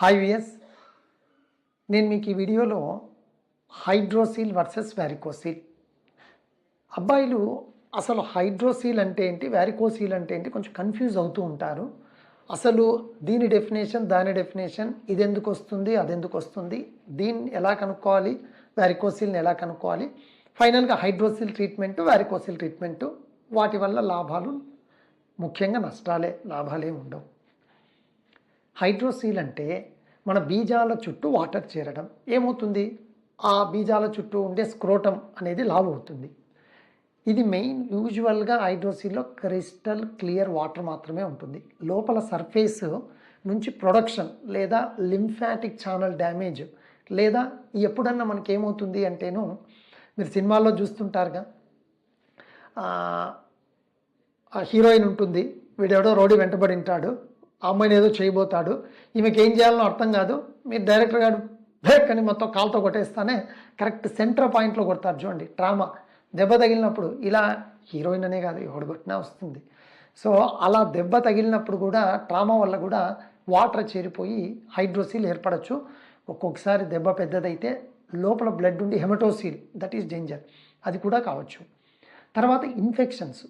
Hi VS నేను మీకు ఈ వీడియోలో హైడ్రోసీల్ వర్సెస్ వ్యారికోసీల్ అబ్బాయిలు అసలు హైడ్రోసీల్ అంటే ఏంటి? వ్యారికోసీల్ అంటే ఏంటి? కొంచెం కన్ఫ్యూజ్ అవుతూ ఉంటారు. అసలు దీని డెఫినేషన్ దాని డెఫినేషన్ ఇది ఎందుకు వస్తుంది? అది ఎందుకు వస్తుంది? దీన్ని ఎలా కనుక్కోవాలి? వ్యారికోసీల్ని ఎలా కనుక్కోవాలి? ఫైనల్గా హైడ్రోసిల్ ట్రీట్మెంటు వ్యారికోసిల్ ట్రీట్మెంటు వాటి వల్ల లాభాలు ముఖ్యంగా నష్టాలే లాభాలే ఉండవు. హైడ్రోసీల్ అంటే మన బీజాల చుట్టూ వాటర్ చేరడం. ఏమవుతుంది? ఆ బీజాల చుట్టూ ఉండే స్క్రోటం అనేది లావ్ అవుతుంది. ఇది మెయిన్ యూజువల్గా హైడ్రోసీల్లో క్రిస్టల్ క్లియర్ వాటర్ మాత్రమే ఉంటుంది. లోపల సర్ఫేస్ నుంచి ప్రొడక్షన్ లేదా లింఫాటిక్ ఛానల్ డ్యామేజ్ లేదా ఎప్పుడన్నా మనకి ఏమవుతుంది అంటేను మీరు సినిమాల్లో చూస్తుంటారుగా. ఆ, హీరోయిన్ ఉంటుంది. వీడెవడో రోడ్డు వెంటబడి ఉంటాడు. ఆ అమ్మాయిని ఏదో చేయబోతాడు. ఈమెకి ఏం చేయాలనో అర్థం కాదు. మీరు డైరెక్టర్ గారు బ్రేక్ అని మొత్తం కాల్తో కొట్టేస్తానే కరెక్ట్ సెంటర్ పాయింట్లో కొడతారు చూడండి. ట్రామా దెబ్బ తగిలినప్పుడు ఇలా హీరోయిన్ అనే కాదు ఎవడు కొట్టినా వస్తుంది. సో అలా దెబ్బ తగిలినప్పుడు కూడా ట్రామా వల్ల కూడా వాటర్ చేరిపోయి హైడ్రోసీల్ ఏర్పడచ్చు. ఒక్కొక్కసారి దెబ్బ పెద్దదైతే లోపల బ్లడ్ ఉండి హెమటోసీల్ దట్ ఈస్ డేంజర్. అది కూడా కావచ్చు. తర్వాత ఇన్ఫెక్షన్స్.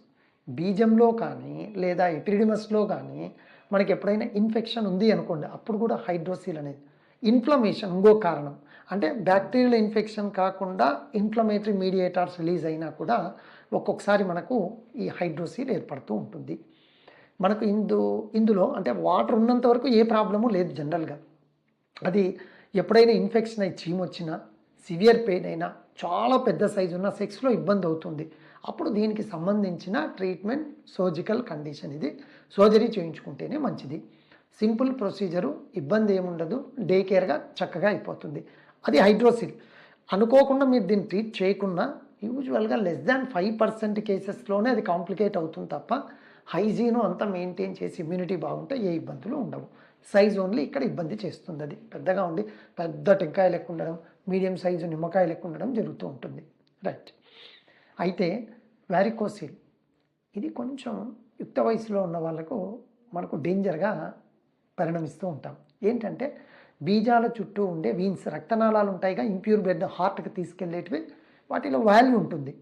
బీజంలో కానీ లేదా ఎపిడిమస్లో కానీ మనకి ఎప్పుడైనా ఇన్ఫెక్షన్ ఉంది అనుకోండి అప్పుడు కూడా హైడ్రోసీల్ అనేది. ఇన్ఫ్లమేషన్ ఇంకో కారణం. అంటే బ్యాక్టీరియల్ ఇన్ఫెక్షన్ కాకుండా ఇన్ఫ్లమేటరీ మీడియేటర్స్ రిలీజ్ అయినా కూడా ఒక్కొక్కసారి మనకు ఈ హైడ్రోసీల్ ఏర్పడుతూ ఉంటుంది. మనకు ఇందు ఇందులో అంటే వాటర్ ఉన్నంత వరకు ఏ ప్రాబ్లము లేదు జనరల్గా. అది ఎప్పుడైనా ఇన్ఫెక్షన్ అయి చీమ్ వచ్చినా సివియర్ పెయిన్ అయినా చాలా పెద్ద సైజు ఉన్న సెక్స్లో ఇబ్బంది అవుతుంది. అప్పుడు దీనికి సంబంధించిన ట్రీట్మెంట్ సర్జికల్ కండిషన్ ఇది. సర్జరీ చేయించుకుంటేనే మంచిది. సింపుల్ ప్రొసీజరు ఇబ్బంది ఏముండదు. డే కేర్గా చక్కగా అయిపోతుంది. అది హైడ్రోసిల్. అనుకోకుండా మీరు దీన్ని ట్రీట్ చేయకుండా యూజువల్గా లెస్ దాన్ ఫైవ్ పర్సెంట్ కేసెస్లోనే అది కాంప్లికేట్ అవుతుంది తప్ప హైజీను అంతా మెయింటైన్ చేసి ఇమ్యూనిటీ బాగుంటే ఏ ఇబ్బందులు ఉండవు. సైజ్ ఓన్లీ ఇక్కడ ఇబ్బంది చేస్తుంది అది. పెద్దగా ఉండి పెద్ద టెంకాయ లెక్క ఉండడం మీడియం సైజు నిమ్మకాయ లెక్క ఉండడం జరుగుతూ ఉంటుంది. రైట్. అయితే వ్యారికోసిల్ ఇది కొంచెం యుక్త వయసులో ఉన్న వాళ్ళకు మనకు డేంజర్గా పరిణమిస్తూ ఉంటాం. ఏంటంటే బీజాల చుట్టూ ఉండే వీన్స్ రక్తనాళాలు ఉంటాయిగా ఇంప్యూర్ బ్లడ్ హార్ట్కి తీసుకెళ్ళేటివి వాటిలో వాల్యూ ఉంటుంది.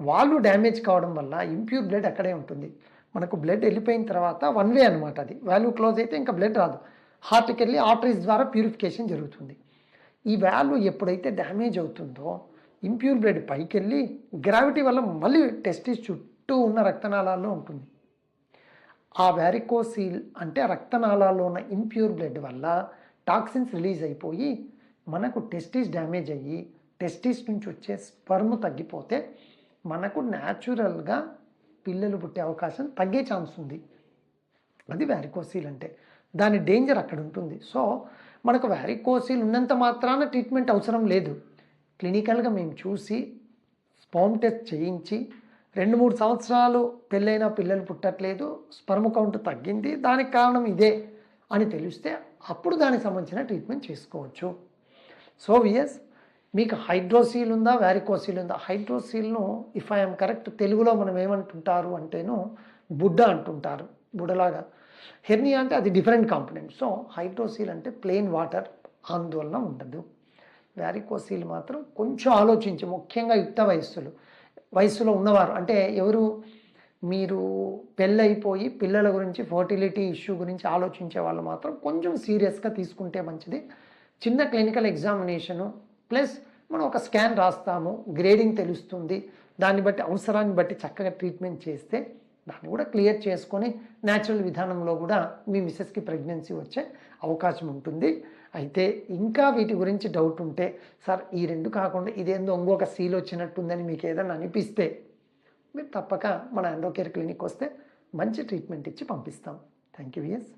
వాళ్ళు డ్యామేజ్ కావడం వల్ల ఇంప్యూర్ బ్లడ్ అక్కడే ఉంటుంది. మనకు బ్లడ్ వెళ్ళిపోయిన తర్వాత వన్ వే అనమాట అది. వాల్యూ క్లోజ్ అయితే ఇంకా బ్లడ్ రాదు. హార్ట్కి వెళ్ళి ఆర్టరీస్ ద్వారా ప్యూరిఫికేషన్ జరుగుతుంది. ఈ వాల్యూ ఎప్పుడైతే డ్యామేజ్ అవుతుందో ఇంప్యూర్ బ్లడ్ పైకి వెళ్ళి గ్రావిటీ వల్ల మళ్ళీ టెస్టిస్ చుట్టూ ఉన్న రక్తనాళాల్లో ఉంటుంది. ఆ వ్యారికోసీల్ అంటే రక్తనాళాల్లో ఉన్న ఇంప్యూర్ బ్లడ్ వల్ల టాక్సిన్స్ రిలీజ్ అయిపోయి మనకు టెస్టిస్ డ్యామేజ్ అయ్యి టెస్టిస్ నుంచి వచ్చే స్పర్మ్ తగ్గిపోతే మనకు న్యాచురల్గా పిల్లలు పుట్టే అవకాశం తగ్గే ఛాన్స్ ఉంది. అది వ్యారికోసీల్ అంటే. దాని డేంజర్ అక్కడ ఉంటుంది. సో మనకు వ్యారికోసీల్ ఉన్నంత మాత్రాన ట్రీట్మెంట్ అవసరం లేదు. క్లినికల్గా మేము చూసి స్పామ్ టెస్ట్ చేయించి రెండు మూడు సంవత్సరాలు పెళ్ళైన పిల్లలు పుట్టట్లేదు స్పర్మ్ కౌంట్ తగ్గింది దానికి కారణం ఇదే అని తెలిస్తే అప్పుడు దానికి సంబంధించిన ట్రీట్మెంట్ చేసుకోవచ్చు. సో విఎస్ మీకు హైడ్రోసీల్ ఉందా వ్యారికోసీల్ ఉందా? హైడ్రోసీల్ను ఇఫ్ ఐఎమ్ కరెక్ట్ తెలుగులో మనం ఏమంటుంటారు అంటేను బుడ్డ అంటుంటారు. బుడలాగా హెర్నియా అంటే అది డిఫరెంట్ కాంపొనెంట్ సో హైడ్రోసీల్ అంటే ప్లెయిన్ వాటర్ ఆందోళన ఉండదు. వారికోసీలు మాత్రం కొంచెం ఆలోచించి ముఖ్యంగా యుక్త వయస్సులు వయస్సులో ఉన్నవారు. అంటే ఎవరు? మీరు పెళ్ళైపోయి పిల్లల గురించి ఫర్టిలిటీ ఇష్యూ గురించి ఆలోచించే వాళ్ళు మాత్రం కొంచెం సీరియస్గా తీసుకుంటే మంచిది. చిన్న క్లినికల్ ఎగ్జామినేషను ప్లస్ మనం ఒక స్కాన్ రాస్తాము గ్రేడింగ్ తెలుస్తుంది. దాన్ని బట్టి అవసరాన్ని బట్టి చక్కగా ట్రీట్మెంట్ చేస్తే దాన్ని కూడా క్లియర్ చేసుకొని న్యాచురల్ విధానంలో కూడా మీ మిస్సెస్కి ప్రెగ్నెన్సీ వచ్చే అవకాశం ఉంటుంది. అయితే ఇంకా వీటి గురించి డౌట్ ఉంటే సార్ ఈ రెండు కాకుండా ఇదేందో ఇంకొక సీల్ వచ్చినట్టుందని మీకు ఏదైనా అనిపిస్తే మీరు తప్పక మన ఎండోకేర్ క్లినిక్ వస్తే మంచి ట్రీట్మెంట్ ఇచ్చి పంపిస్తాం. Thank you yes